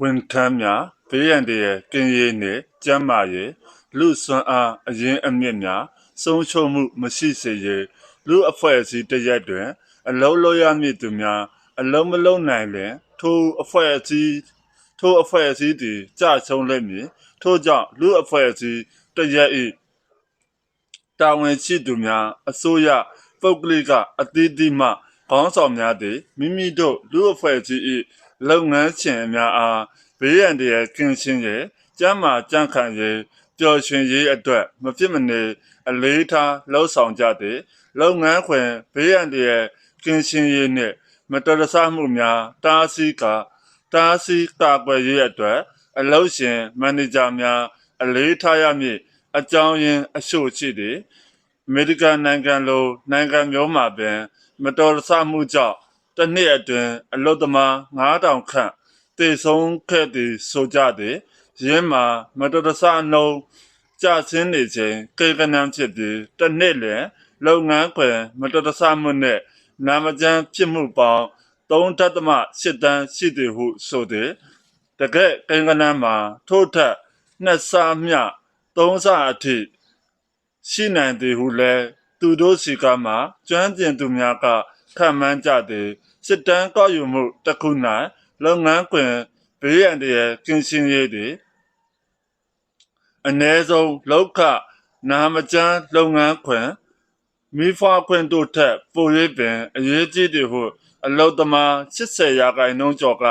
ဝန်ထမ်းများဘေးရန်တရကင်းရေးနှင့်ကျန်းမာရေးလူစွမ်းအားအရင်းအမြစ်များဆုံးရှုံးမှုမရှိစေရေးလူအဖွဲ့အစည်းတရက်တွင် အလုံးလို့ရမည့်သူများအလုံးမလုံးနိုင်လျင်ထိုအဖွဲ့အစည်းထိုအဖွဲ့အစည်းသည်ကြဆုံးလိမ့်မည်ထို့ကြောင့်လူအဖွဲ့အစည်းတရက်၏တာဝန်ရှိသူများအစိုးရပုဂ္ဂလိကအသီးသီးမှခေါင်းဆောင်များသည်မိမိတို့လူအဖွဲ့အစည်း၏ လုပ်ငန်းရှင်များအားဘေးရန်တရကင်းရှင်းရေးကျန်းမာကြံ့ခိုင်ရေးပျော်ရွှင်ရေးအတွက်မဖြစ်မနေအလေးထားလှုံ့ဆော်ကြသည်လုပ်ငန်းခွင်ဘေးရန်တရကင်းရှင်းရေးနှင့်မတော်တဆမှုများတားဆီးကာတားဆီးကာကွယ်ရေးအတွက်အလုပ်ရှင်မန်နေဂျာများအလေးထားရမည့်အကြောင်းရင်းအရှို့ရှိသည်အမေရိကန်နိုင်ငံလိုနိုင်ငံမျိုးမှာပင် မတော်တဆမှုကြောင့် တစ်နှစ်အတွင်းအလုတ်သမား9000ခန့်တည်ဆုံးခဲ့သည်ဆိုကြသည်ရင်းမှာမတော်တဆနှုံးကြဆင်းနေခြင်းကေကနံဖြစ်ပြီးတစ်နှစ်လျင်လုပ်ငန်းခွင်မတော်တဆမှုနှင့်နာမကျန်းဖြစ်မှုပေါင်း3.8တန်းရှိသည်ဟုဆိုသည်တကယ့်ကိန်းကနန်းမှာထို့ထက်နှစ်ဆမျှသုံးဆအထိရှိနိုင်သည်ဟုလည်းသူတို့စီကမှကျွမ်းကျင်သူများက ခံမှန်းကြသည်စစ်တမ်းကောက်ယူမှုတစ်ခု၌လုပ်ငန်းခွင်ဘေးရန်တရကင်းရှင်းရေးသည်အ ਨੇ ဆုံးလောက်ခနာမကျန်းလုပ်ငန်းခွင်မိဖွားခွင့်တို့ထက်ပို၍ပင်အရေးကြီးသည်ဟုအလုသမား80ရာခိုင်နှုန်းကျော်က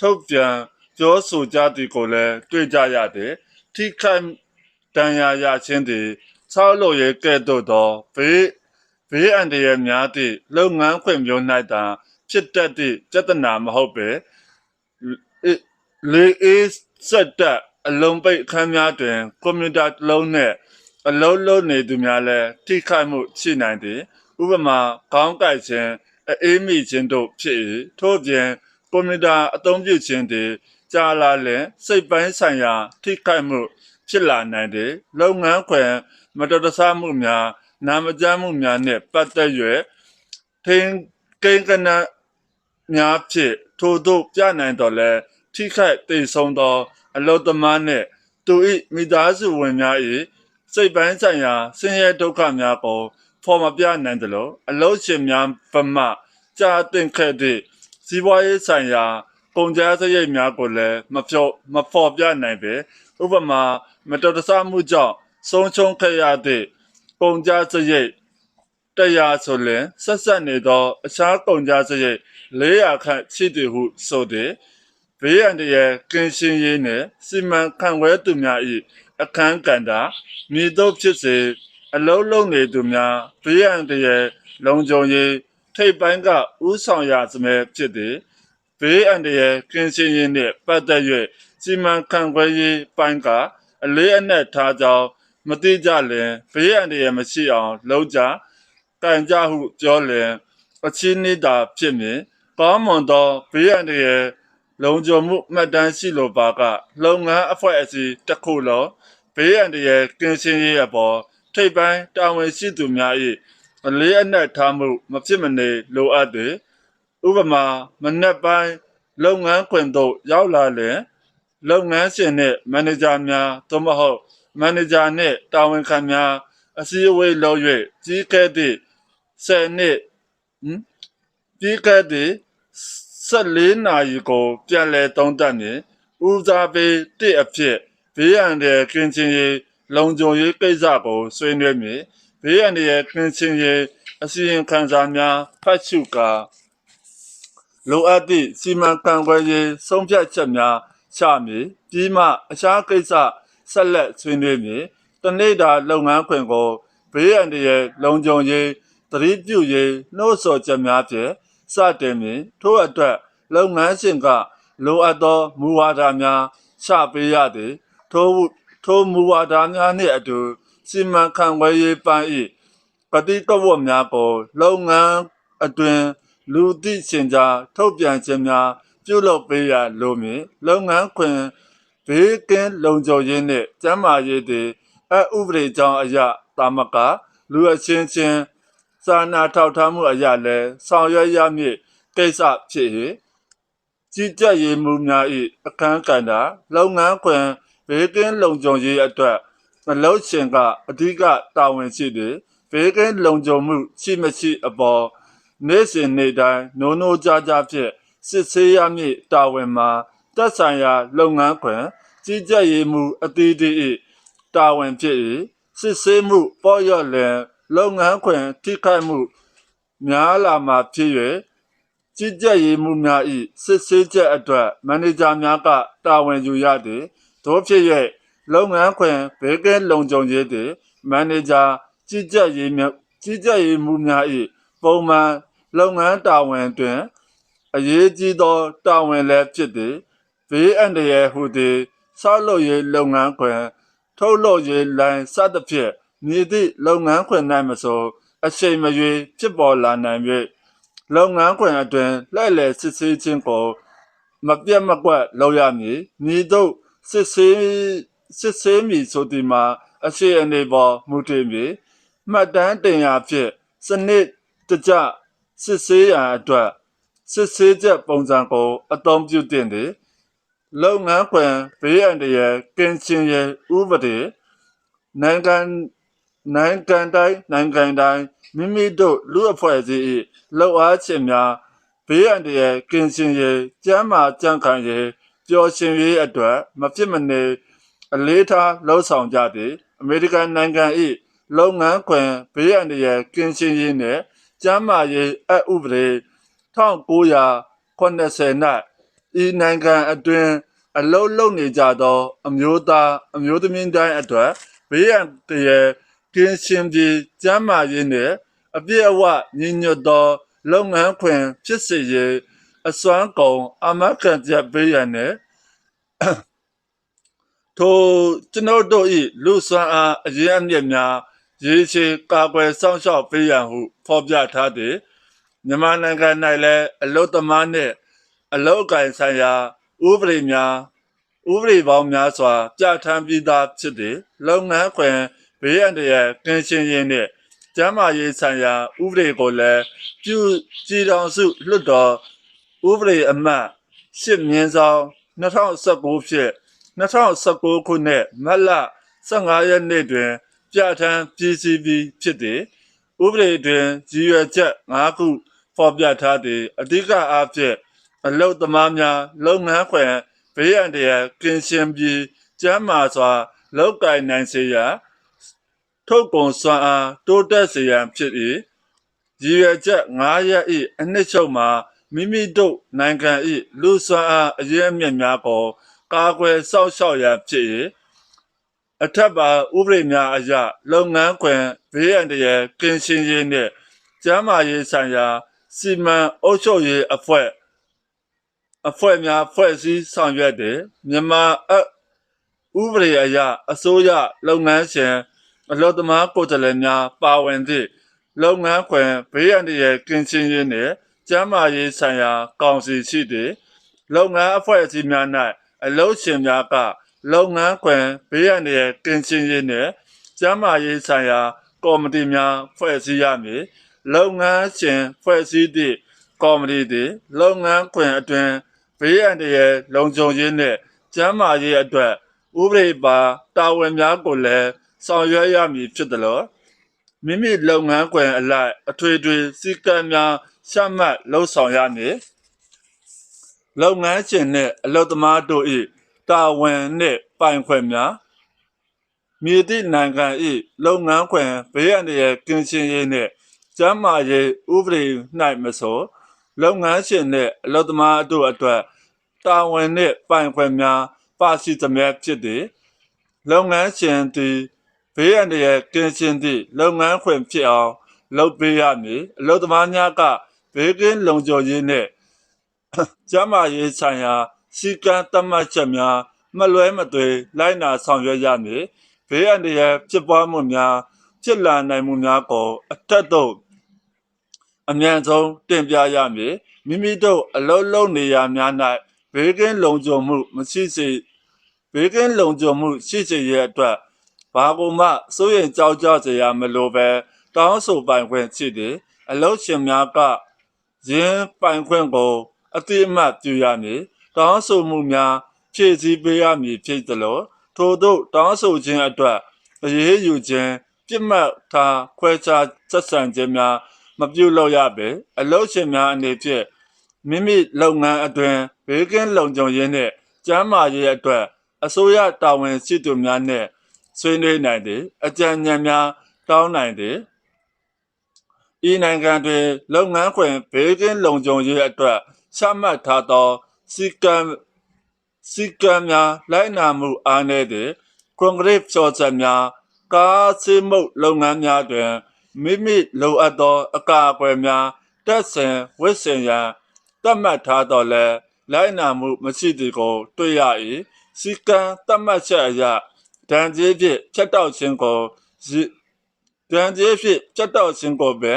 ထုတ်ပြန်ပြောဆိုကြသည်ကိုလည်းတွေ့ကြရသည်ထိခိုက်တန်ရာရခြင်းသည်ဆောက်လုပ်ရေးကဲ့သို့သောဘေး ဘေးအန္တရာယ်များသည့်လုပ်ငန်းခွင်မျိုး၌သာဖြစ်တတ်သည့်ပြဿနာမဟုတ်ပေလေအေးဆက်တက်အလုံးပိတ်အခန်းများတွင်ကွန်ပျူတာတစ်လုံးနှင့်အလုံးလုံးနေသူများလည်းထိခိုက်မှုရှိနိုင်သည်ဥပမာခေါင်းကိုက်ခြင်းအေးမိခြင်းတို့ဖြစ်၏ထို့ပြင်ကွန်ပျူတာအသုံးပြုခြင်းသည်ကြာလာလျင်စိတ်ပိုင်းဆိုင်ရာ ထိခိုက်မှု ဖြစ်လာနိုင်သည်လုပ်ငန်းခွင်မတော်တဆမှုများ နာမကျန်းမှုများနှင့်ပတ်သက်၍ထိန်ကိန်းကနများဖြင့်ထို့သို့ပြနိုင်တော်လဲထိခိုက်သိဆုံးသော အလုသမားနှင့်သူ၏မိသားစုဝင်များ၏စိတ်ပိုင်းဆိုင်ရာဆင်းရဲဒုက္ခများကိုဖော်မပြနိုင်သလိုအလုရှင်များဗမာကြာတင်ခဲ့သည့်စီးပွားရေးဆိုင်ရာကုန်ကြမ်းစရိတ်များကိုလည်းမဖြောမဖော်ပြနိုင်ပေဥပမာမတော်တဆမှုကြောင့်ဆုံးရှုံးခဲ့ရသည့် ကုန်ကြမ်းစရိတ်တရားဆိုလျင်ဆက်ဆက်နေသောအခြားကုန်ကြမ်းစရိတ်400ခန့်ရှိသည်ဟုဆိုသည်ဘေးရန်တရကင်းရှင်းရေးနှင့်စီမံခန့်ခွဲသူများ၏အခမ်းကဏ္ဍမြည်သို့ဖြစ်စေအလုံးလုံးနေသူများဘေးရန်တရလုံခြုံရေးထိပ်ပိုင်းကဥဆောင်ရစမဲဖြစ်သည်ဘေးအန္တရာယ်ကင်းရှင်းရေးနှင့်ပတ်သက်၍စီမံခန့်ခွဲရေးပိုင်းကအလေးအနက်ထားကြောင်း မတိကြလျင်ဘေးအန္တရာယ်မရှိအောင်လုပ်ကြကံကြဟုပြောလျင်အချင်းနေတာဖြစ်မည်ကောင်းမွန်သောဘေးအန္တရာယ်လုံခြုံမှုမှတ်တမ်းရှိလိုပါကလုပ်ငန်းအဖွဲ့အစည်းတစ်ခုလုံးဘေးအန္တရာယ်ကင်းရှင်းရေးအပေါ်ထိပ်ပိုင်းတာဝန်ရှိသူများ၏အလေးအနက်ထားမှုမဖြစ်မနေလိုအပ်သည်ဥပမာမနက်ပိုင်းလုပ်ငန်းခွင်သို့ရောက်လာလျင်လုပ်ငန်းရှင်နှင့်မန်နေဂျာများသို့မဟုတ် မန်နေဂျာနှင့်တာဝန်ခံများအစည်းအဝေးလုပ်၍ကြီးကဲ့သည့်10နှစ်ဟမ်ပြီးခဲ့သည့်14နာရီကို ပြန်လည်သုံးသပ်မည်ဦးစားပေးတစ်အဖြစ်ဘေးရန်တဲ့ကင်းချင်းရေးလုံခြုံရေးကိစ္စကိုဆွေးနွေးမည်ဘေးရန်တဲ့ကင်းချင်းရေးအစီရင်ခံစာများဖတ်ရှုကာလိုအပ်သည့်စီမံခန့်ခွဲရေးဆုံးဖြတ်ချက်များချမည်ပြီးမှအခြားကိစ္စ ဆက်လက်ဆွေးနွေးမည်တနေ့တာလုပ်ငန်းခွင်ကိုဘေးရန်တဲ့လုံခြုံရေးသတိပြုရေးနှိုးဆော်ချက်များဖြင့်စတင်မည်ထို့အတွက်လုပ်ငန်းရှင်ကလိုအပ်သောမူဝါဒများချပေးရသည်ထို့ထိုမူဝါဒများနှင့်အတူစီမံခန့်ခွဲရေးပိုင်း၏ပฏิကဝတ်များကိုလုပ်ငန်းအတွင်လူသိရှင်ကြားထုတ်ပြန်ခြင်းများပြုလုပ်ပေးရလိုမည်လုပ်ငန်းခွင် ဘေးကင်းလုံခြုံရေးနှင့်ကျန်းမာရေးသည်အဥပဒေကြောင်းအရတာမကလူအချင်းချင်းစာနာထောက်ထားမှုအရလည်းဆောင်ရွက်ရမည့်ကိစ္စဖြစ်ကြီးကြပ်ရေးမှုများ၏အခမ်းကဏ္ဍလုပ်ငန်းခွင်ဘေးကင်းလုံခြုံရေးအတွက်မလုပ်ရှင်ကအဓိကတာဝန်ရှိသည်ဘေးကင်းလုံခြုံမှုရှိမရှိအပေါ်နေ့စဉ်နေ့တိုင်းနိုးနိုးကြားကြားဖြင့်စစ်ဆေးရမည့်တာဝန်မှာ သက်ဆိုင်ရာ လုပ်ငန်းခွင်ကြီးကြပ်ရေးမှုအသီးသီး၏တာဝန်ဖြစ်၏စစ်ဆေးမှုပေါ်ရလင်လုပ်ငန်းခွင်ထိခိုက်မှုများလာမှာဖြစ်၍ကြီးကြပ်ရေးမှုများ၏စစ်ဆေးချက်အတွက်မန်နေဂျာများကတာဝန်ယူရသည်သို့ဖြစ်၍လုပ်ငန်းခွင်ဘေးကင်းလုံခြုံရေးသည်မန်နေဂျာကြီးကြပ်ရေးများကြီးကြပ်ရေးမှုများ၏ပုံမှန်လုပ်ငန်းတာဝန်တွင်အရေးကြီးသောတာဝန်လည်းဖြစ်သည် ဘေးအန္တရာယ်ဟူသည်ဆောက်လုပ်ရေးလုပ်ငန်းခွင်ထုတ်လုပ်ရေးလိုင်းစသဖြင့်မည်သည့်လုပ်ငန်းခွင်၌မဆိုအချိန်မရွေးဖြစ်ပေါ်လာနိုင်၍လုပ်ငန်းခွင်အတွင်းလှည့်လည်စစ်ဆေးခြင်းကိုမပြတ်မကွက်လုပ်ရမည်မည်သို့စစ်ဆေးစစ်ဆေးမည်ဆိုသည်မှာအရှိအနေပေါ်မူတည်မည်မှတ်တမ်းတင်ရာဖြင့်စနစ်တကျစစ်ဆေးရန်အတွက်စစ်ဆေးချက်ပုံစံကိုအသုံးပြုတင်သည် လုပ်ငန်းခွင်ဘေးအန္တရာယ်ကင်းရှင်းရေးဥပဒေနိုင်ငံနိုင်ငံတိုင်းနိုင်ငံတိုင်းမိမိတို့လူအဖွဲ့အစည်း၏လှုပ်အားခြင်းများဘေးအန္တရာယ်ကင်းရှင်းရေးကျန်းမာကြံ့ခိုင်ရေးပျော်ရွှင်ရေးအတွက်မဖြစ်မနေအလေးထားလှုံ့ဆော်ကြသည်အမေရိကန်နိုင်ငံ၏လုပ်ငန်းခွင်ဘေးအန္တရာယ်ကင်းရှင်းရေးနှင့်ကျန်းမာရေးအဥပဒေ1980၌ ဤနိုင်ငံအတွင်းအလုံးလုံးနေကြသော အမျိုးသားအမျိုးသမီးတိုင်းအတွက်ဘေးရန်တရယ်ကင်းရှင်းပြီးကျန်းမာရေးနှင့်အပြည့်အဝညီညွတ်သော လုပ်ငန်းခွင်ဖြစ်စေရေးအစွမ်းကုန်အမတ်ခံချက်ပေးရန်နှင့်ထိုကျွန်ုပ်တို့၏လူစွမ်းအားအရေးအမြစ်များရေရှည်ကာကွယ်စောင့်ရှောက်ပေးရန်ဟုဖော်ပြထားသည်မြန်မာနိုင်ငံ၌လည်းအလုတ်သမားနှင့် အလုတ်အကင်ဆိုင်ရာဥပဒေများဥပဒေပေါင်းများစွာ ပြဋ္ဌာန်းပြီးသားဖြစ်သည်လုပ်ငန်းခွင်ဘေးအန္တရာယ်ကင်းရှင်းရေးနှင့်ကျန်းမာရေးဆိုင်ရာဥပဒေကိုလည်းပြုကြည်တော်စုလွှတ်တော်ဥပဒေအမှတ်ရှစ်မြင်းဆောင်2019ဖြင့်2019ခုနှစ်မတ်လ15ရက်နေ့တွင် ပြဋ္ဌာန်းပြည်စီပြီးဖြစ်သည်ဥပဒေတွင်ရည်ရွယ်ချက်၅ခုဖော်ပြထားသည်အဓိကအားဖြင့် အလုတ်သမားများလုပ်ငန်းခွင်ဘေးအန္တရာယ်ကင်းရှင်းပြီးကျန်းမာစွာလုပ်ကိုင်နိုင်စေရန်ထုတ်ကုန်စွမ်းအားတိုးတက်စေရန်ဖြစ်၏ရည်ရွယ်ချက်9ရက်၏အနှစ်ချုပ်မှာမိမိတို့နိုင်ငံ၏လူစွမ်းအားအရေးအမြစ်များကိုကာကွယ်စောင့်ရှောက်ရန်ဖြစ်၏အထက်ပါဥပဒေများအရလုပ်ငန်းခွင်ဘေးအန္တရာယ်ကင်းရှင်းရေးနှင့်ကျန်းမာရေးဆိုင်ရာစီမံအုပ်ချုပ်ရေးအဖွဲ့ အဖွဲ့များဖွဲ့စည်းဆောင်ရွက်တယ်မြန်မာအဥပဒေအရအစိုးရလုပ်ငန်းရှင်အလို့သမားကိုယ်စားလှယ်များပါဝင်သည့်လုပ်ငန်းခွင်ဘေးအန္တရာယ်ကင်းရှင်းရေးနှင့်ကျန်းမာရေးဆိုင်ရာ ကောင်စီရှိသည်လုပ်ငန်းအဖွဲ့အစည်းများ၌အလုပ်ရှင်များကလုပ်ငန်းခွင်ဘေးအန္တရာယ်ကင်းရှင်းရေးနှင့်ကျန်းမာရေးဆိုင်ရာ ကော်မတီများဖွဲ့စည်းရမည်လုပ်ငန်းရှင်ဖွဲ့စည်းသည့်ကော်မတီသည်လုပ်ငန်းခွင်အတွင်း ဘေးအန္တရာယ်လုံခြုံရေးနှင့်ကျန်းမာရေးအတွက်ဥပဒေပါတာဝန်များကိုလည်းဆောင်ရွက်ရမည်ဖြစ်သလိုမိမိလုပ်ငန်းခွင်အလိုက်အထွေထွေစည်းကမ်းများရှမှတ်လှုပ်ဆောင်ရမည်လုပ်ငန်းရှင်နှင့်အလုပ်သမားတို့၏တာဝန်နှင့်ပိုင်ခွင့်များမြည်သည့်နိုင်ငံ၏လုပ်ငန်းခွင်ဘေးအန္တရာယ်ကင်းရှင်းရေးနှင့်ကျန်းမာရေးဥပဒေ၌မဆိုလုပ်ငန်းရှင်နှင့်အလုပ်သမားတို့အတွက် တာဝန်နှင့်ပိုင်ခွင့်များပါရှိသမျှဖြစ်သည်လုပ်ငန်းရှင်သည်ဘေးအန္တရာယ်ကင်းရှင်းသည့်လုပ်ငန်းခွင်ဖြစ်အောင်လုပ်ပေးရမည်အလုပ်သမားများကဘေးကင်းလုံခြုံရေးနှင့်ကျန်းမာရေးဆိုင်ရာစီကံသတ်မှတ်ချက်များမလွဲမသွေလိုက်နာဆောင်ရွက်ရမည်ဘေးအန္တရာယ်ဖြစ်ပွားမှုများဖြစ်လာနိုင်မှုများကိုအထက်သို့အမြန်ဆုံးတင်ပြရမည်မိမိတို့အလုံးလုံးနေရာများ၌ ဘေးကင်းလုံခြုံမှုမရှိစေဘေးကင်းလုံခြုံမှုရှိစေရအတွက်ဘာကူမှစိုးရိမ်ကြောက်ကြစေရမလိုပဲတောင်းဆိုပိုင်ခွင့်ရှိသည်အလုရှင်များကယင်းပိုင်ခွင့်ကိုအတိအမှတ်ပြုရမည်တောင်းဆိုမှုများဖြည့်ဆည်းပေးရမည်ဖြစ်သလိုထို့သောတောင်းဆိုခြင်းအတွက်အရေးယူခြင်းပြစ်မှတ်ထားခွဲခြားဆက်ဆံခြင်းများမပြုလုပ်ရပေအလုပ်ရှင်များအနေဖြင့် မိမိလုပ်ငန်းအတွင်ဘေးကင်းလုံခြုံရေးနှင့်ကျန်းမာရေးအတွက်အစိုးရတာဝန်ရှိသူများနှင့်ဆွေးနွေးနိုင်သည်အကြံဉာဏ်များတောင်းနိုင်သည်ဤနိုင်ငံတွင်လုပ်ငန်းခွင်ဘေးကင်းလုံခြုံရေးအတွက်ချမှတ်ထားသောစီကံစီကံများလိုက်နာမှုအားနည်းသည့်ကွန်ကရစ်ဖြော်ချက်များကားဆေးမှုတ်လုပ်ငန်းများတွင်မိမိလိုအပ်သောအကာအကွယ်များတက်ဆင်ဝစ်စင်ရန် သတ်မှတ်ထားတော်လဲလိုက်နာမှုမရှိသည်ကိုတွေ့ရ၏စီကံသတ်မှတ်ချက်အရဒဏ်ကြေးဖြင့်ဖြတ်တောက်ခြင်းကိုရည်တန်ကျေးဖြစ်ချက်တော့ခြင်းကိုပဲ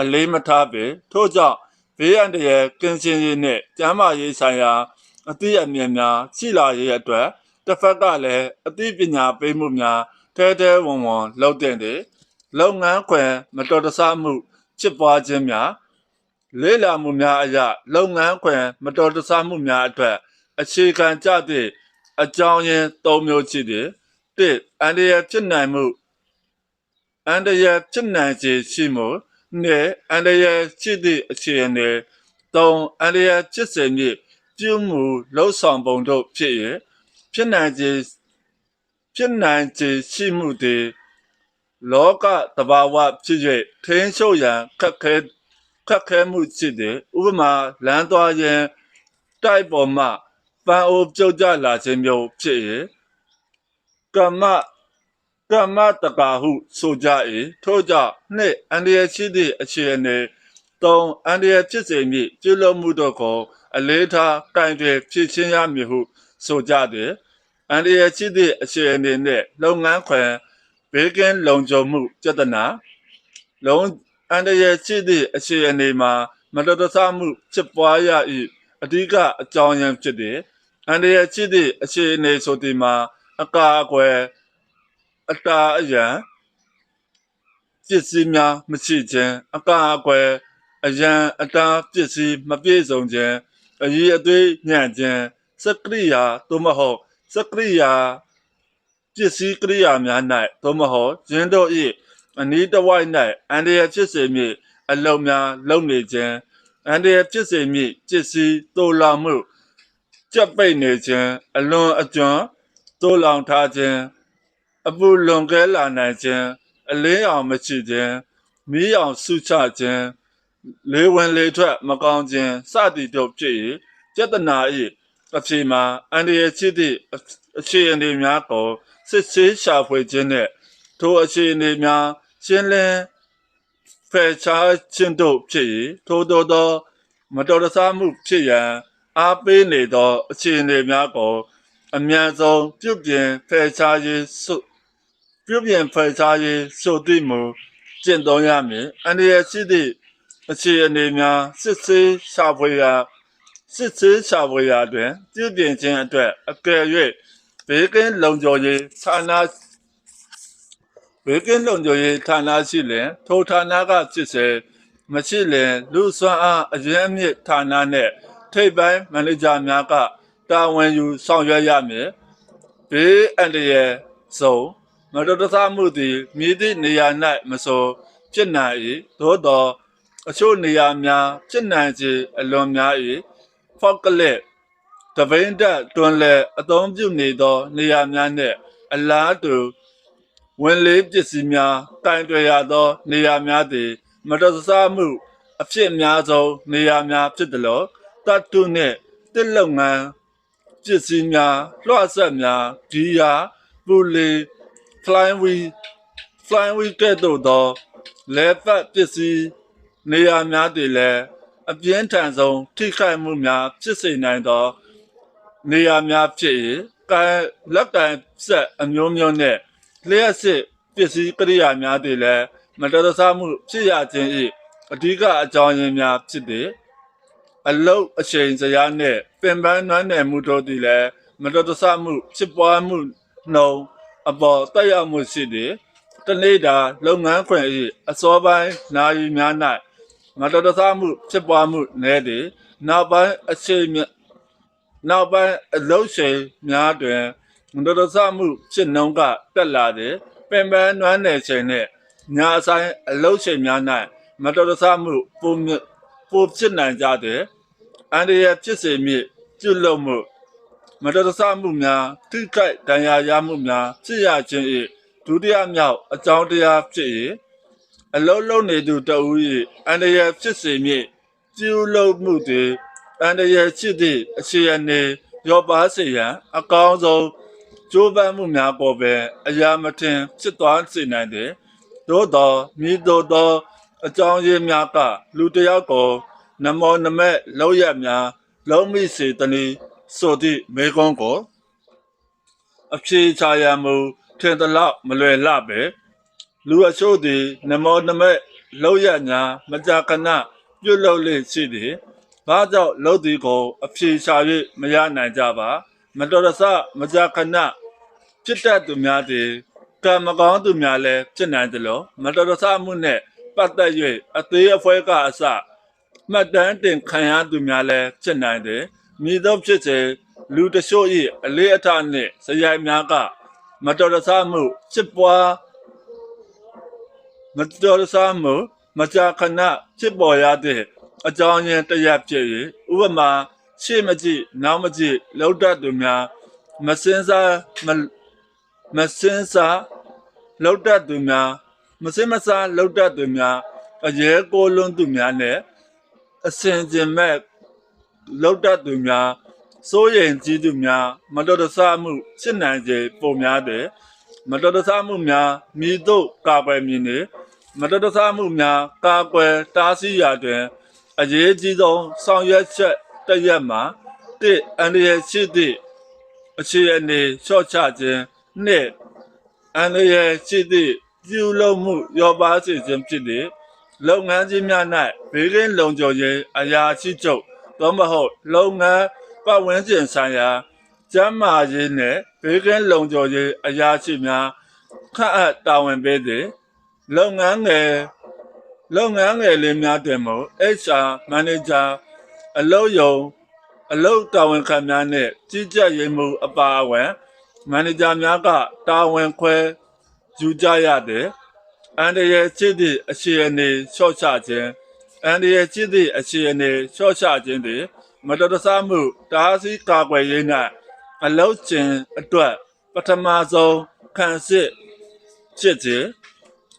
အလေးမထားပေထို့ကြောင့်ဘေးရန်တရဲ့ကင်းစင်ရေးနဲ့ကျမ်းမာရေးဆိုင်ရာအသိအမြင်များရှိလာရေးအတွက်တစ်ဖက်ကလည်းအသိပညာပေးမှုများတဲတဲဝန်ဝန်လုပ်တဲ့တယ်လုပ်ငန်းခွင်မတော်တဆမှုဖြစ်ပွားခြင်းများ လေးလာမှုများအရလုပ်ငန်းခွင်မတော်တဆမှုများအတွက်အခြေခံကြသည့်အကြောင်းရင်း၃မျိုးရှိသည်တစ်အန္တရာယ်ဖြစ်နိုင်မှုအန္တရာယ်ဖြစ်နိုင်ခြေရှိမှုနဲ့အန္တရာယ်ရှိသည့်အခြေအနေသုံးအန္တရာယ်ဖြစ်စေမည့်ပြုမှုလှုပ်ဆောင်ပုံတို့ဖြစ်ရဖြစ်နိုင်ခြေဖြစ်နိုင်ခြေရှိမှုသည်လောကတဘာဝဖြစ်၍ထင်းရှုပ်ရန်ခက်ခဲ ခက်ခဲမှုရှိသည်ဥပမာလမ်းသွားရန်တိုက်ပေါ်မှပန်းအိုးပြုတ်ကျလာခြင်းမျိုးဖြစ်ရကမ္မကမ္မတကာဟုဆိုကြ၏ထို့ကြောင့်နှစ်အန္တရာယ်ရှိသည့်အခြေအနေသုံးအန္တရာယ်ဖြစ်စေမည့်ပြုလုပ်မှုတို့ကိုအလေးထားကင်တွင်ဖြစ်ချင်းရမည်ဟုဆိုကြသည်အန္တရာယ်ရှိသည့်အခြေအနေနှင့်လုပ်ငန်းခွင်ဘေးကင်းလုံခြုံမှုပြဿနာလုံး အန္တရာယ်ရှိသည့်အခြေအနေမှာမတော်တဆမှုဖြစ်ပွားရ၏အဓိကအကြောင်းရင်းဖြစ်သည်အန္တရာယ်ရှိသည့်အခြေအနေဆိုသည်မှာအကာအကွယ်အတားအရန်ပစ္စည်းများမရှိခြင်းအကာအကွယ်အရန်အတားပစ္စည်းမပြည့်စုံခြင်းအရေးအသွေးညံ့ခြင်းစကရိယာသို့မဟုတ်စကရိယာပစ္စည်းကရိယာများ၌သို့မဟုတ်ယင်းတို့၏ အနီးတစ်ဝိုက်၌အန္တရာယ်ဖြစ်စေမည့်အလုံးများလုံနေခြင်းအန္တရာယ်ဖြစ်စေမည့်ပစ္စည်းတူလောင်မှုကြက်ပိတ်နေခြင်းအလွန်အကျွံတူလောင်ထားခြင်းအပူလွန်ကဲလာနိုင်ခြင်းအလင်းအောင်မရှိခြင်းမီးအောင်ဆုချခြင်းလေဝင်လေထွက်မကောင်းခြင်းစသည်တို့ဖြစ်၏ចេတနာ၏အဖြေမှာအန္တရာယ်ရှိသည့်အခြေအနေများကိုစစ်ဆေးရှာဖွေခြင်းနှင့်ထိုအခြေအနေများ ရှင်းလင်းဖယ်ရှားခြင်းတို့ဖြစ်၏ထို့သောသော မတော်တဆမှုဖြစ်ရန်အားပေးနေသော အခြေအနေများကိုအမြန်ဆုံးပြုပြင်ဖယ်ရှားရေးဆုပြုပြင်ဖယ်ရှားရေးဆိုသည့်မူကျင့်သုံးရမည်အန္တရာယ်ရှိသည့်အခြေအနေများစစ်ဆေးရှာဖွေရာစစ်ဆေးရှာဖွေရာတွင် ပြုပြင်ခြင်းအတွက်အကယ်၍ဘေးကင်းလုံခြုံရေးဌာန ဘေးကင်းလုံခြုံရေးဌာနရှိလင်ထိုဌာနကဖြစ်စေမရှိလင်လူစွမ်းအားအရင်းအမြစ်ဌာနနှင့်ထိပ်ပိုင်းမန်နေဂျာများကတာဝန်ယူဆောင်ရွက်ရမည်ဘေးအန္တရာယ်ဆုံးမတော်တဆမှုသည်မြည်သည့်နေရာ၌မဆိုဖြစ်နိုင်၏သို့သောအချို့နေရာများဖြစ်နိုင်စေအလွန်များ၏ဖောက်ကလက်တပိန်တက်တွန်းလဲအသုံးပြုနေသော နေရာများနှင့်အလားတူ ဝင်လေးပစ္စည်းများတိုင်တွယ်ရသောနေရာများသည်မတော်တဆမှုအဖြစ်အများဆုံးနေရာများဖြစ်တယ်လို့တတ်တုနှင့်တစ်လုပ်ငန်းပစ္စည်းများလွှတ်ဆက်များဒီယာပူလီ flying wheel flying wheel ကဲ့သို့သောလဲပတ်ပစ္စည်းနေရာများတည်လဲအပြင်းထန်ဆုံးထိခိုက်မှုများဖြစ်စေနိုင်သော နေရာများဖြစ်၏ကံလက်ကံဆက်အမျိုးမျိုးနဲ့ လျှက်စစ်ပစ္စည်းကရိယာများတည်လဲမတော်တဆမှုဖြစ်ရခြင်း၏အဓိကအကြောင်းရင်းများဖြစ်သည်အလုတ်အချိန်စရာနှင့်ပင်ပန်းနွမ်းနယ်မှုတို့သည်လည်းမတော်တဆမှုဖြစ်ပွားမှုနှုံအပေါ်တက်ရောက်မှုရှိသည်တနေ့တာလုပ်ငန်းခွင်၏အစောပိုင်းနာရီများ၌မတော်တဆမှုဖြစ်ပွားမှုနည်းသည်နောက်ပိုင်းအချိန်မြနောက်ပိုင်းအလုံးချိန်များတွင် မတော်တဆမှုဖြစ်နှုန်းကတက်လာသည်ပင်ပန်းနွမ်းနယ်ချိန်နှင့်ညာဆိုင်အလုံးချိန်များ၌မတော်တဆမှုပုံမြပိုဖြစ်နိုင်ကြသည်အန္တရာယ်ဖြစ်စေမည့်ကျွတ်လုံမှုမတော်တဆမှုများထိခိုက်ဒဏ်ရာရမှုများဖြစ်ရခြင်း၏ဒုတိယမြောက်အကြောင်းတရားဖြစ်၏အလုံးလုံးနေသူတဦး၏အန္တရာယ်ဖြစ်စေမည့်ကျွတ်လုံမှုသည်အန္တရာယ်ဖြစ်သည့်အခြေအနေရောပါစေရန်အကောင်းဆုံး ကြိုးပမ်းမှုများပေါ်ပဲအရာမထင်ဖြစ်သွားစေနိုင်သည်သို့သောမိတို့သောအကြောင်းရင်းများကလူတစ်ယောက်ကိုနမောနမဲ့လောက်ရများလုံးမိစေတည်းဆိုသည့်မေကွန်းကိုအဖြေချာရမူထင်သလောက်မလွယ်လှပဲလူအချို့သည်နမောနမဲ့လောက်ရများမကြာခဏပြုတ်လုပ်လေရှိသည်ဘာကြောင့်လုံးသည်ကိုအဖြေချာ၍မရနိုင်ကြပါ မတော်တဆမကြာခဏဖြစ်တတ်သူများသည်ကံမကောင်းသူများလည်းဖြစ်နိုင်သလိုမတော်တဆမှုနှင့်ပတ်သက်၍အသေးအဖွဲကအစမှတ်တမ်းတင်ခံရသူများလည်းဖြစ်နိုင်တယ်မိသောဖြစ်စေလူတချို့၏အလေးအထားနှင့်ဇယိုင်များကမတော်တဆမှုဖြစ်ပွားမတော်တဆမှုမကြာခဏဖြစ်ပေါ်ရတဲ့အကြောင်းရင်းတစ်ရပ်ဖြစ်၍ဥပမာ ရှေ့မကြည့်နောက်မကြည့်လောက်တတ်သူများမစင်စားမမစင်စားလောက်တတ်သူများမစင်မစားလောက်တတ်သူများအရဲကိုလွန်းသူများနဲ့အစင်ကျင်မဲ့လောက်တတ်သူများစိုးရိမ်ကြီးသူများမတော်တဆမှုဖြစ်နိုင်စေပုံများတဲ့မတော်တဆမှုများမိတို့ကာကွယ်မည်နေမတော်တဆမှုများကာကွယ်တားဆီးရာတွင်အရေးကြီးဆုံးဆောင်ရွက်ချက် တစ်ရက်မှာတစ်အန္တရာယ်ရှိသည့်အခြေအနေလျှော့ချခြင်းနှစ်အန္တရာယ်ရှိသည့်ပြုလုပ်မှုရောပါစေခြင်းဖြစ်သည့်လုပ်ငန်းကြီးများ၌ဘေးကင်းလုံခြုံရေးအရာရှိချုပ်သို့မဟုတ်လုပ်ငန်းပတ်ဝန်းကျင်ဆိုင်ရာကျန်းမာရေးနှင့်ဘေးကင်းလုံခြုံရေးအရာရှိများခန့်အပ်တာဝန်ပေးသည်လုပ်ငန်းငယ်လုပ်ငန်းငယ်လေးများတွင်မူ HR manager အလုပ်ယုံအလုပ်တာဝန်ခံများနှင့်ကြီးကြပ်ရေးမှုအပါအဝင်မန်နေဂျာများကတာဝန်ခွဲယူကြရတဲ့အန်တရယ်ချစ်သည့်အခြေအနေလျှော့ချခြင်းအန်တရယ်ချစ်သည့်အခြေအနေလျှော့ချခြင်းသည်မတော်တဆမှုတားဆီးကာကွယ်ရေး၌အလောက်ကျင်အတွက်ပထမဆုံးခံစစ်ဖြစ်ခြင်း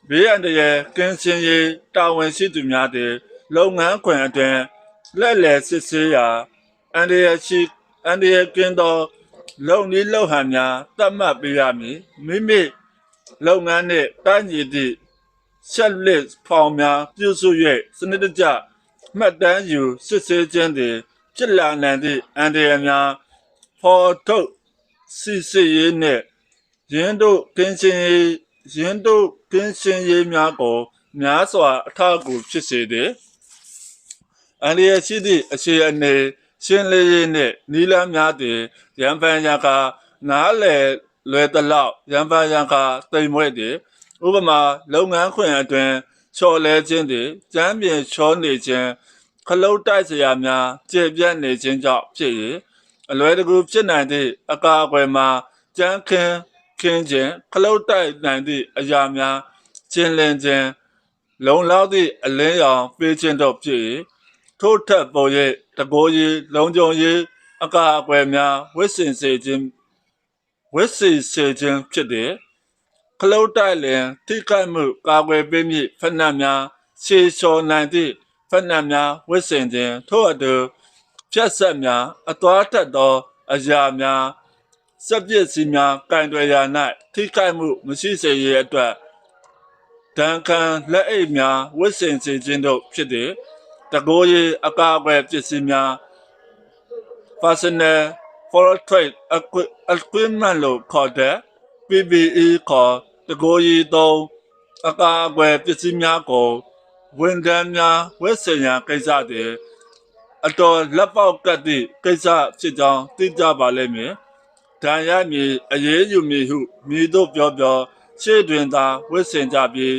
ဘေးအန္တရာယ်ကင်းရှင်းရေးတာဝန်ရှိသူများသည်လုပ်ငန်းခွင်အတွင်း လက်လည်စစ်ဆေးရာအန္တရာယ်ရှိအန္တရာယ်ကင်းသောလုံနည်းလုံဟန်များသတ်မှတ်ပေးရမည်မိမိလုပ်ငန်းနှင့်တန်းညီသည့် checklist ဖောင်များပြုစု၍စနစ်တကျမှတ်တမ်းယူစစ်ဆေးခြင်းသည်ဖြစ်လာနိုင်သည့်အန္တရာယ်များဖော်ထုတ်စစ်ဆေးရေးနှင့်ရင်းတို့ကင်းရှင်းရေးရင်းတို့ကင်းရှင်းရေးများကိုများစွာအထောက်အကူဖြစ်စေသည် အန္တရာယ်ရှိသည့်အခြေအနေရှင်းလင်းရေးနှင့်နီလာများသည်ရန်ပန်ရကနားလေလွယ်တလောက်ရန်ပန်ရကတိမ်မွဲ့သည်ဥပမာလုပ်ငန်းခွင်အတွင်းချော်လဲခြင်းသည်ကျမ်းပြင်ချောနေခြင်းခလုတ်တိုက်စရာများကျေပြတ်နေခြင်းကြောင့်ဖြစ်၍အလွယ်တကူဖြစ်နိုင်သည့်အကာအကွယ်မှာကြမ်းခင်းခင်းခြင်းခလုတ်တိုက်နိုင်သည့်အရာများကျင်းလင်းခြင်းလုံလောက်သည့်အလင်းရောင်ပေးခြင်းတို့ဖြစ်၍ ထို့ထက်ပေါ်၍တကိုးရေးလုံခြုံရေးအကာအကွယ်များဝစ်စင်စေခြင်းဝစ်စီစေခြင်းဖြစ်သည်ခလုတ်တိုက်လင်ထိခိုက်မှုကာကွယ်ပေးမည့်ဖက်နှက်များရှေလျှော်နိုင်သည့်ဖက်နှက်များဝစ်စင်ခြင်းထို့အတူဖြတ်ဆက်များအသွားထက်သောအရာများစက်ပစ္စည်းများကင်တွယ်ရာ၌ထိခိုက်မှုမရှိစေရန်အတွက်ဒဏ်ခံလက်အိတ်များဝစ်စင်စေခြင်းတို့ဖြစ်သည် တကိုးရေးအကာအကွယ်ပစ္စည်းများ personal portrait equipment လို့ခေါ်တဲ့ PPE ခေါ်တကိုးရေးသုံးအကာအကွယ်ပစ္စည်းများကိုဝန်ထမ်းများဝတ်ဆင်ရန်ကိစ္စတွေအတော်လက်ပေါက်ကတ်သည့်ကိစ္စဖြစ်ကြောင်းသိကြပါလိမ့်မည်။ဒဏ်ရမည်အရေးယူမည်ဟုမည်တို့ပြောပြောရှေ့တွင်သာဝတ်ဆင်ကြပြီး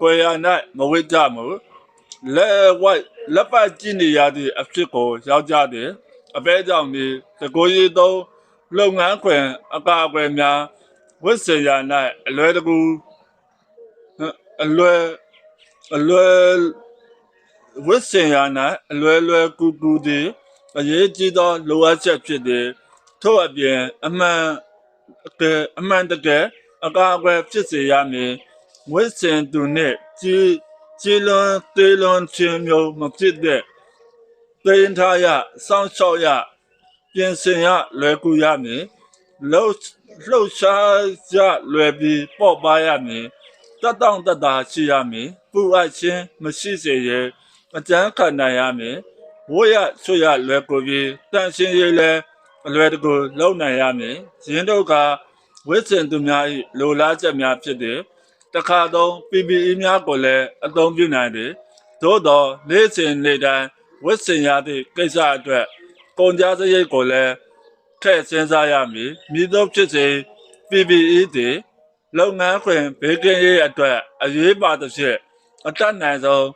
ကိုယ်ရ၌မဝတ်ကြမှုလက်ဝိုက် လက်ပတ်ကြည့်နေရသည့်အဖြစ်ကိုရောက်ကြသည်အပဲကြောင့်ဒီတကိုယ်ရေးသုံးလုပ်ငန်းခွင်အကာအကွယ်များဝိစရာ၌အလွယ်တကူအလွယ်အလွယ်ဝိစရာ၌အလွယ်လွယ်ကူကူသည်အရေးကြီးသောလိုအပ်ချက်ဖြစ်သည်ထို့အပြင်အမှန်အကယ်အမှန်တကယ်အကာအကွယ်ဖြစ်စေရမည်ဝိစင်သူနှင့်ကြီး ကြီးလွန်သေးလွန်ခြင်းမျိုးမဖြစ်တဲ့သိင်ထားရစောင့်ရှောက်ရပြင်ဆင်ရလွယ်ကူရမည်လှုပ်လှုပ်ရှားရလွယ်ပြီးပေါ့ပါရမည်တတ်တောင့်တတ်တာရှိရမည်ပူအပ်ခြင်းမရှိစေရအကျန်းခံနိုင်ရမည်ဝိရဆွရလွယ်ကူပြီးတန်ရှင်းရလဲအလွယ်တကူလုံနိုင်ရမည်ဇင်းတို့ကဝိစင်သူများ၏လိုလားချက်များဖြစ်တဲ့ တခါသုံး PPE များကိုလည်းအသုံးပြုနိုင်တယ်သို့တော့နေ့စဉ်နေ့တိုင်းဝိစင်ရသည့်ကိစ္စအတွက်ကုန်ကြစရိတ်ကိုလည်းထည့်စဉ်းစားရမည်မြည်သောဖြစ်စေ PPE တည်လုပ်ငန်းခွင်ဘေးကင်းရေးအတွက်အရေးပါသဖြင့်အတတ်နိုင်ဆုံး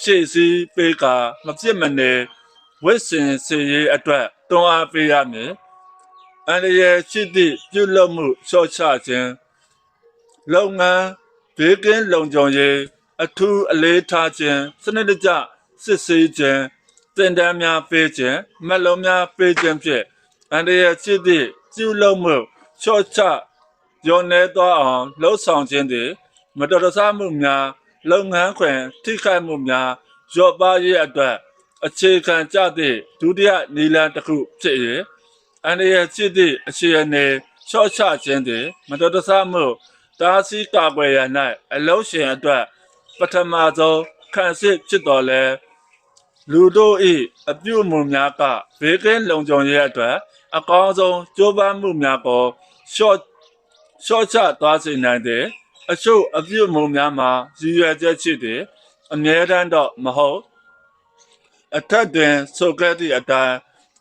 ဖြည့်ဆည်းပေးကာမဖြစ်မနေဝိစင်စေရေးအတွက်တွန်းအားပေးရမည်အန္တရာယ်ရှိသည့်ပြုလုပ်မှုလျှော့ချခြင်းလုပ်ငန်း ဘေးကင်းလုံခြုံရေးအထူးအလေးထားခြင်းစနစ်တကျစစ်ဆေးခြင်းတင်ဒဏ်များပေးခြင်းမက်လုံးများပေးခြင်းဖြင့်အန္တရာယ်ရှိသည့်ပြုလုပ်မှုလျှော့ချရောနေသောအောင်လှုပ်ဆောင်ခြင်းသည်မတော်တဆမှုများလုပ်ငန်းခွင်ထိခိုက်မှုများရော့ပါရေးအတွက်အခြေခံကြသည့်ဒုတိယနီလန်တစ်ခုဖြစ်၍အန္တရာယ်ရှိသည့်အခြေအနေလျှော့ချခြင်းသည်မတော်တဆမှု တားဆီးကာကွယ်ရန်၌အလုံးရှင်အတွက်ပထမဆုံးခံစစ်ဖြစ်တော်လဲလူတို့၏အပြုအမူများကဘေးကင်းလုံခြုံရေးအတွက်အကောင်းဆုံးကြိုးပမ်းမှုများကိုရှော့ရှော့ချသွားစေနိုင်တဲ့အချို့အပြုအမူများမှာရည်ရွယ်ချက်ရှိသည်အမြဲတမ်းတော့မဟုတ်အထက်တွင်ဆိုခဲ့သည့်အတိုင်း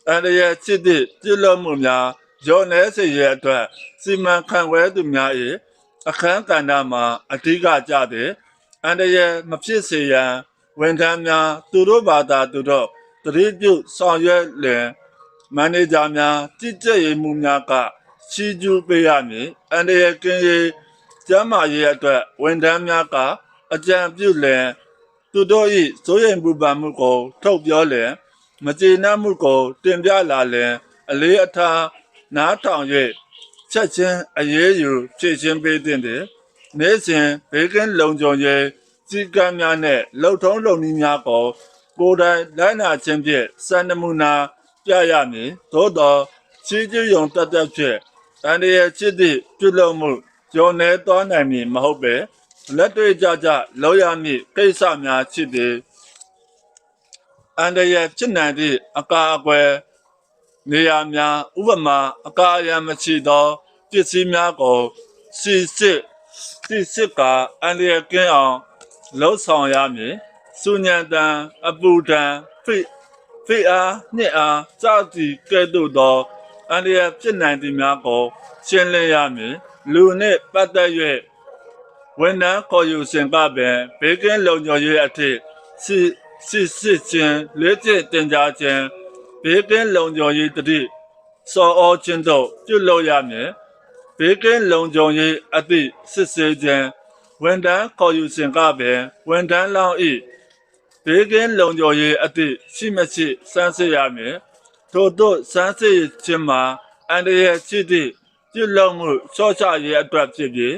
အန္တရာယ်ရှိသည့်ပြုလုပ်မှုများရောနေစေရတဲ့အတွက်စီမံခန့်ခွဲသူများ၏ အခန်းကဏ္ဍမှာအဓိကကျသည်အန္တရာယ်မဖြစ်စေရန်ဝန်ထမ်းများသူတို့ဘာသာသူတို့တတိပြုဆောင်ရွက်လင်မန်နေဂျာများကြည်ကြဲရေးမှုများကချီးကျူးပေးရမည်အန္တရာယ်ကင်းရေးကျန်းမာရေးအတွက်ဝန်ထမ်းများကအကြံပြုလင်သူတို့၏စိုးရိမ်ပူပန်မှုကို ထုတ်ပြောလင်မကျေနပ်မှုကို တင်ပြလာလင်အလေးအထားနားထောင်၍ ချက်ချင်းအရေးယူဖြည့်ချင်းပေးတဲ့တဲ့နေ့စဉ်ဘေးကင်းလုံခြုံရေးစည်းကမ်းများနဲ့လုံထုံးလုံနည်းများကိုကိုယ်တိုင်လိုက်နာခြင်းဖြင့်စံနမူနာပြရမည်သို့သောချီးကျူးယုံတတ်တတ်ဖြင့်အန္တရာယ်ချစ်သည့်ပြုလုပ်မှုကျော်နေသွားနိုင်မည်မဟုတ်ပဲလက်တွေ့ကြကြလောက်ရမည့်ကိစ္စများချစ်သည်အန္တရာယ်ဖြစ်နိုင်သည့်အကာအကွယ် နေရာများဥပမာအကာအရံမရှိသောပစ္စည်းများကိုစီစစ်စီစစ်ကအန္တရာယ်ကင်းအောင်လှုပ်ဆောင်ရမည်စုညံတံအပူတံဖိဖိအားနှစ်အားစသည်ကဲ့သို့သောအန္တရာယ်ဖြစ်နိုင်သည်များကိုရှင်းလင်းရမည်လူနှင့်ပတ်သက်၍ဝန်ထမ်းခေါ်ယူစဉ်ကပင်ဘေးကင်းလုံခြုံရေးအထိစီစီစစ်ခြင်းလက်ကျင့်တင်ကြားခြင်း ဘေးကင်းလုံခြုံရေးတတိစောအောခြင်းတို့ပြုလုပ်ရမည်ဘေးကင်းလုံခြုံရေးအသည့်စစ်ဆေးခြင်းဝန်ထမ်းခေါ်ယူစဉ်ကပင်ဝန်ထမ်းလောင်း၏ဘေးကင်းလုံခြုံရေးအသည့်ရှိမရှိစမ်းစစ်ရမည်ထို့သို့စမ်းစစ်ခြင်းမှာအန္တရာယ်ရှိသည့်ပြုလုပ်မှုစောချရေးအတွက်ဖြစ်ပြီး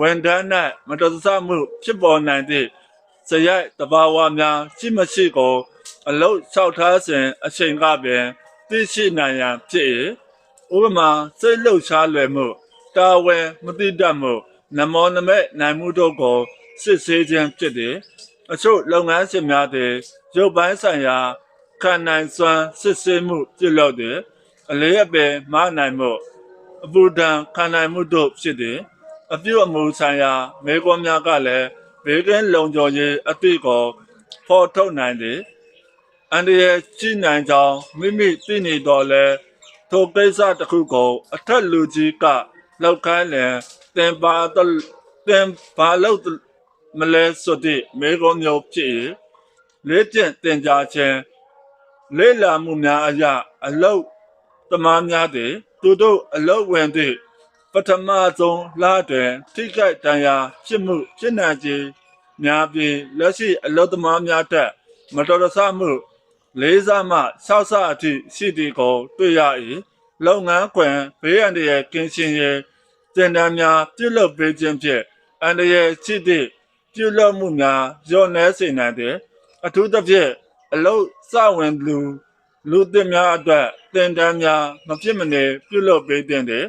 ဝန်ထမ်း၌မတော်တဆမှုဖြစ်ပေါ်နိုင်သည့်ဇယိုက်တဘာဝများရှိမရှိကို အလုတ်လျှောက်ထားစဉ်အချိန်ကပင်သိရှိနိုင်ရန်ဖြစ်၏ဥပမာစိတ်လှုပ်ရှားလွယ်မှုတာဝန်မတိတတ်မှုနမောနမဲ့နိုင်မှုတို့ကိုစစ်ဆေးခြင်းဖြစ်သည်အချို့လုပ်ငန်းရှင်များသည်ရုပ်ပိုင်းဆိုင်ရာခံနိုင်စွမ်းစစ်ဆေးမှုပြုလုပ်သည်အလေးအပယ်မနိုင်မှုအပူဒဏ်ခံနိုင်မှုတို့ဖြစ်သည်အပြုအမူဆိုင်ရာမေကွန်များကလည်းဘေးကင်းလုံခြုံရေးအသည့်ကိုဖော်ထုတ်နိုင်သည် အန်ဒီရဲ့ရှိနိုင်ကြောင်းမိမိသိနေတော်လဲထိုကိစ္စတစ်ခုကိုအထက်လူကြီးကလောက်ခိုင်းလင်တင်ပါတော့တင်ပါလို့မလဲဆိုသည့်မေကွန်မျိုးဖြစ်၏လေးကျင့်တင်ကြခြင်းလေးလာမှုများအရာအလုတ်သမားများသည်သူတို့အလုတ်ဝင်သည့်ပထမဆုံးလတွင်ထိခိုက်ဒဏ်ရာဖြစ်မှုဖြစ်နိုင်ခြင်းများပြီးလက်ရှိအလုတ်သမားများထက်မတော်တဆမှု လေးစားမှဆောက်ဆအထိရှိသည်ကိုတွေ့ရ၏လုပ်ငန်းခွင်ဘေးအန္တရာယ်ကင်းရှင်းရေးတင်ဒဏ်များပြုလုပ်ပေးခြင်းဖြင့်အန္တရာယ်ရှိသည့်ပြုလုပ်မှုများညှော့နှဲစေနိုင်သည်အထူးသဖြင့်အလုတ်စဝင်လူလူသစ်များအတွက်တင်တန်းများမဖြစ်မနေပြုလုပ်ပေးတဲ့တဲ့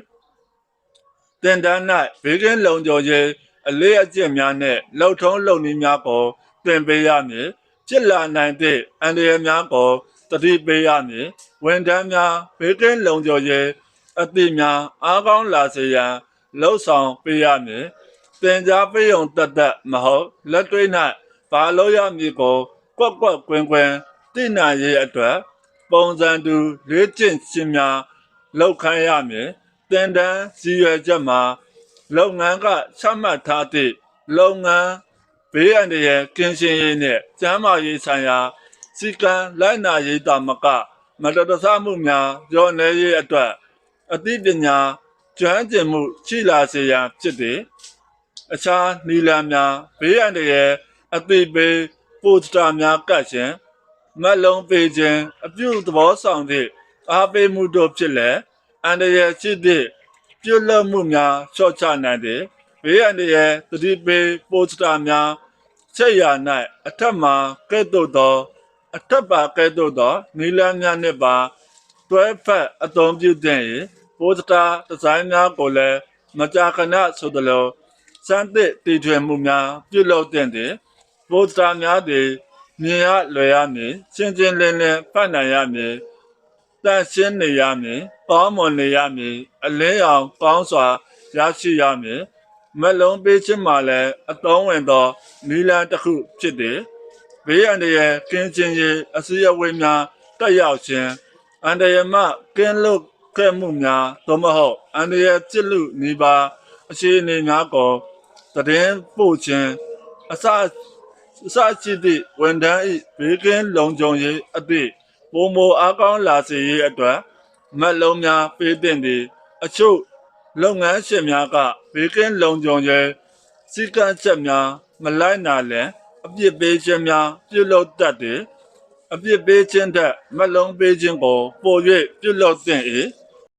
တင်တန်း၌ဘေးကင်းလုံခြုံရေးအလေးအကျင့်များနဲ့လှုပ်ထုံးလုပ်နည်းများကိုသင်ပေးရမည် ဖြစ်လာနိုင်တဲ့အန္တရာယ်များကိုတတိပေးရမည်ဝန်ထမ်းများဘေးကင်းလုံခြုံရေးအသည့်များအားကောင်းလာစေရန်လှုပ်ဆောင်ပေးရမည်တင် जा ပေးုံတတ်တတ်မဟုတ်လက်တွေ့၌ဘာလို့ရမည်ကိုကွက်ကွက်ကွင်းကွင်းသိနိုင်ရေးအတွက်ပုံစံတူလေ့ကျင့်ခြင်းများလောက်ခိုင်းရမည်တင်တန်းစီရွယ်ချက်မှာလုပ်ငန်းကချမှတ်ထားသည့်လုပ်ငန်း ဘေးအန္တရာယ်ကင်းရှင်းရေးနှင့်ကျန်းမာရေးဆိုင်ရာစီကံလိုက်နာရေးတာမကမတော်တဆမှုများရောနေရေးအတွက်အသိပညာကျွမ်းကျင်မှုရှိလာစေရန်ဖြစ်သည်အခြားနီလန်များဘေးအန္တရာယ်အသိပေးပိုစတာများကတ်ခြင်းမက်လုံးပေးခြင်းအပြုသဘောဆောင်သည့်အားပေးမှုတို့ဖြစ်လေအန္တရာယ်ရှိသည့်ပြုလုပ်မှုများချော့ချနိုင်သည် ဘေးအန္တရာယ်သတိပေးပိုစတာများဆက်ရ၌အထက်မှာကဲ့သို့သော အထက်ပါကဲ့သို့သောနီလန်များနှင့်ပါတွဲဖက်အသုံးပြုတဲ့ပိုစတာဒီဇိုင်းများကိုလည်းမကြာခဏဆိုသလိုစမ်းသစ်တည်ထွင်မှုများပြုလုပ်တဲ့တဲ့ပိုစတာများသည်မြင်ရလွယ်ရမည်ရှင်းရှင်းလင်းလင်းဖတ်နိုင်ရမည်တန့်ရှင်းနေရမည်ပေါင်းမွန်နေရမည်အလင်းရောင်ကောင်းစွာရရှိရမည် မက်လုံးပေးခြင်းမှာလည်းအသုံးဝင်သောနီလန်တစ်ခုဖြစ်သည်ဘေးအန္တရာယ်ကင်းခြင်းရေးအစည်းအဝေးများတက်ရောက်ခြင်းအန္တရာယ်မှကင်းလွတ်ခဲ့မှုများသို့မဟုတ်အန္တရာယ်ပြစ်လူနေပါအခြေအနေများကိုသတင်းပို့ခြင်းအစအစရှိသည့်ဝန်ထမ်း၏ဘေးကင်းလုံခြုံရေးအသည့်ပုံမအားကောင်းလာစေရေးအတွက်မက်လုံးများပေးသင့်သည်အချို့ လုပ်ငန်းရှင်များကဘေးကင်းလုံခြုံရေးစီကံချက်များမလိုက်နာလင်အပြစ်ပေးခြင်းများပြုလုပ်တတ်သည်အပြစ်ပေးခြင်းထက်မက်လုံးပေးခြင်းကိုပို၍ပြုလုပ်သင့်၏